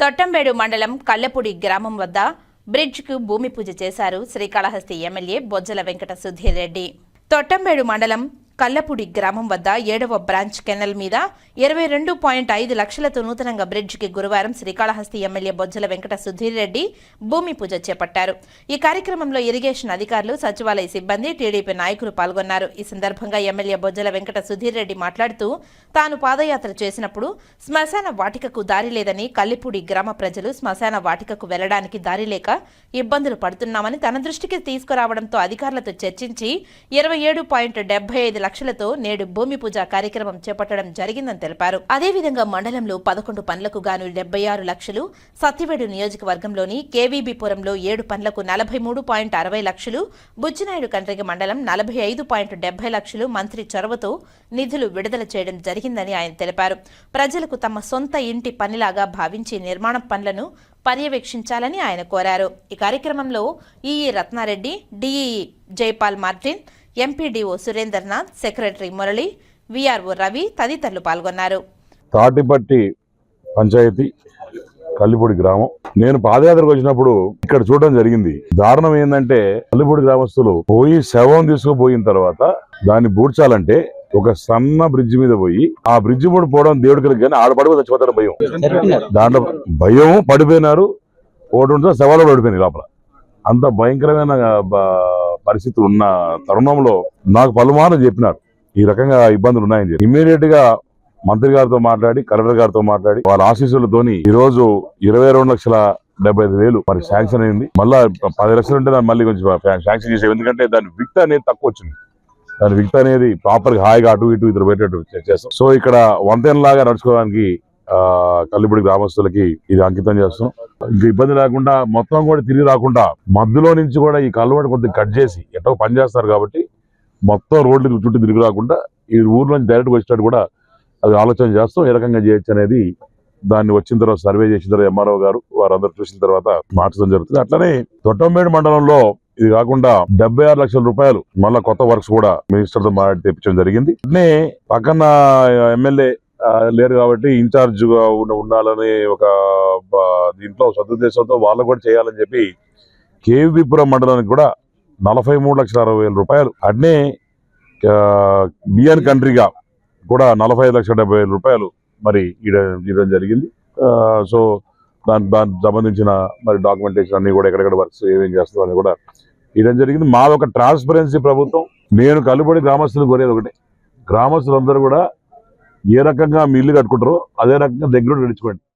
తొట్టంబేడు మండలం కల్లపూడి గ్రామం వద్ద బ్రిడ్జ్కు భూమి పూజ చేశారు శ్రీకాళహస్తి ఎమ్మెల్యే బొజ్జల వెంకట సుధీర్ రెడ్డి. తొట్టంబేడు మండలం కల్లపూడి గ్రామం వద్ద ఏడవ బ్రాంచ్ కెనల్ మీద ఇరవై రెండు పాయింట్ ఐదు లక్షలతో నూతనంగా బ్రిడ్జికి గురువారం శ్రీకాళహస్తి ఎమ్మెల్యే బొజ్జల వెంకట సుధీర్ రెడ్డి భూమి పూజ చేపట్టారు. ఈ కార్యక్రమంలో ఇరిగేషన్ అధికారులు సచివాలయ సిబ్బంది టీడీపీ నాయకులు పాల్గొన్నారు. ఈ సందర్భంగా ఎమ్మెల్యే బొజ్జల వెంకట సుధీర్ రెడ్డి మాట్లాడుతూ తాను పాదయాత్ర చేసినప్పుడు శ్మశాన వాటికకు దారి లేదని కల్లిపూడి గ్రామ ప్రజలు శ్మశాన వాటికకు వెళ్ళడానికి దారి లేక ఇబ్బందులు పడుతున్నామని తన దృష్టికి తీసుకురావడంతో అధికారులతో చర్చించి ఇరవై ఏడు పాయింట్ డెబ్బై ఐదు లక్షలతో నేడు భూమి పూజ కార్యక్రమం చేపట్టడం జరిగిందని తెలిపారు. అదేవిధంగా మండలంలో పదకొండు పనులకు గాను డెబ్బై ఆరు లక్షలు సత్తివేడు నియోజకవర్గంలోని కేవీబీపురంలో ఏడు పనులకు నలభై మూడు పాయింట్ అరవై లక్షలు బుచ్చినాయుడు కండ్రిగ మండలం నలభై ఐదు పాయింట్ డెబ్బై లక్షలు మంత్రి చొరవతో నిధులు విడుదల చేయడం జరిగిందని ఆయన తెలిపారు. ప్రజలకు తమ సొంత ఇంటి పనిలాగా భావించి నిర్మాణ పనులను పర్యవేక్షించాలని ఆయన కోరారు. ఈ కార్యక్రమంలో EE Ratnareddy DE Jaipal Martin MPDO Surendernath secretary Murali VRO Ravi తదితరులు పాల్గొన్నారు. తాటిపట్టి పంచాయతీ కల్లిపూడి గ్రామం. నేను పాదయాత్రకు వచ్చినప్పుడు ఇక్కడ చూడడం జరిగింది. దారుణం ఏంటంటే కల్లిపూడి గ్రామస్తులు పోయి శవం తీసుకుపోయిన తర్వాత దాన్ని బూడ్చాలంటే ఒక సన్న బ్రిడ్జ్ మీద పోయి ఆ బ్రిడ్జ్ కూడా పోవడం దేవుడికి కానీ ఆడ పడిపోయి చచ్చిపోతాడు భయం. దాంట్లో భయం పడిపోయినారు. ఒకటి ఉంటే శవాలు పడిపోయినాయి లోపల. అంత భయంకరమైన పరిస్థితులు ఉన్న తరుణంలో నాకు పలుమార్లు చెప్పినారు ఈ రకంగా ఇబ్బందులు ఉన్నాయని చెప్పి. ఇమీడియట్గా మంత్రి గారితో మాట్లాడి కలెక్టర్ గారితో మాట్లాడి వాళ్ళ ఆశీస్సులతోని ఈ రోజు ఇరవై రెండు లక్షల డెబ్బై ఐదు వేలు మరి శాంక్షన్ అయింది. మళ్ళీ పది లక్షలు ఉంటే దాన్ని మళ్ళీ కొంచెం శాంక్షన్ చేసే ఎందుకంటే దాని విక్త అనేది తక్కువ వచ్చింది. దాని విక్త అనేది ప్రాపర్గా హాయిగా అటు ఇటు ఇద్దరు పెట్టేట్టు చేస్తాం. సో ఇక్కడ వంతెన లాగా నడుచుకోవడానికి కల్లిపూడి గ్రామస్తులకి ఇది అంకితం చేస్తున్నాం. ఇంకా ఇబ్బంది లేకుండా మొత్తం కూడా తిరిగి రాకుండా మధ్యలో నుంచి కూడా ఈ కల్లుబడి కొద్దిగా కట్ చేసి ఎటో పని చేస్తారు కాబట్టి మొత్తం రోడ్లు చుట్టూ తిరిగి రాకుండా ఈ ఊర్లో నుంచి వచ్చినట్టు వచ్చేటట్టు కూడా అది ఆలోచన చేస్తాం. ఏ రకంగా చేయొచ్చు అనేది దాన్ని వచ్చిన తర్వాత సర్వే చేసిన తర్వాత ఎంఆర్ఓ గారు వారందరూ చూసిన తర్వాత మార్చడం జరుగుతుంది. అట్లనే తొట్టంబేడు మండలంలో ఇది కాకుండా డెబ్బై ఆరు లక్షల రూపాయలు మళ్ళా కొత్త వర్క్స్ కూడా మినిస్టర్తో మాట్లాడి తెప్పించడం జరిగింది. అట్నే పక్కన ఎమ్మెల్యే లేరు కాబట్టి ఇన్ఛార్జ్గా ఉన్న- ఉండాలని ఒక దీంట్లో సదుద్దేశంతో వాళ్ళు కూడా చేయాలని చెప్పి కేవీపురం మండలానికి కూడా నలభై మూడు లక్షల అరవై వేల రూపాయలు. అట్నే ఆ, బిఎన్ కంట్రీగా కూడా నలభై ఐదు లక్షల డెబ్బై వేల రూపాయలు మరి ఇవ్వడం జరిగింది. సో దాని దానికి సంబంధించిన మరి డాక్యుమెంటేషన్ అన్ని కూడా ఎక్కడెక్కడ వర్క్స్ ఏమేం చేస్తుందో అని కూడా ఇవ్వడం జరిగింది. మాది ఒక ట్రాన్స్పరెన్సీ ప్రభుత్వం. నేను కలుబడి గ్రామస్తులు కోరేది ఒకటే. గ్రామస్తులందరూ కూడా ఏ రకంగా మీ ఇల్లు కట్టుకుంటారో అదే రకంగా దగ్గర నడుచుకోండి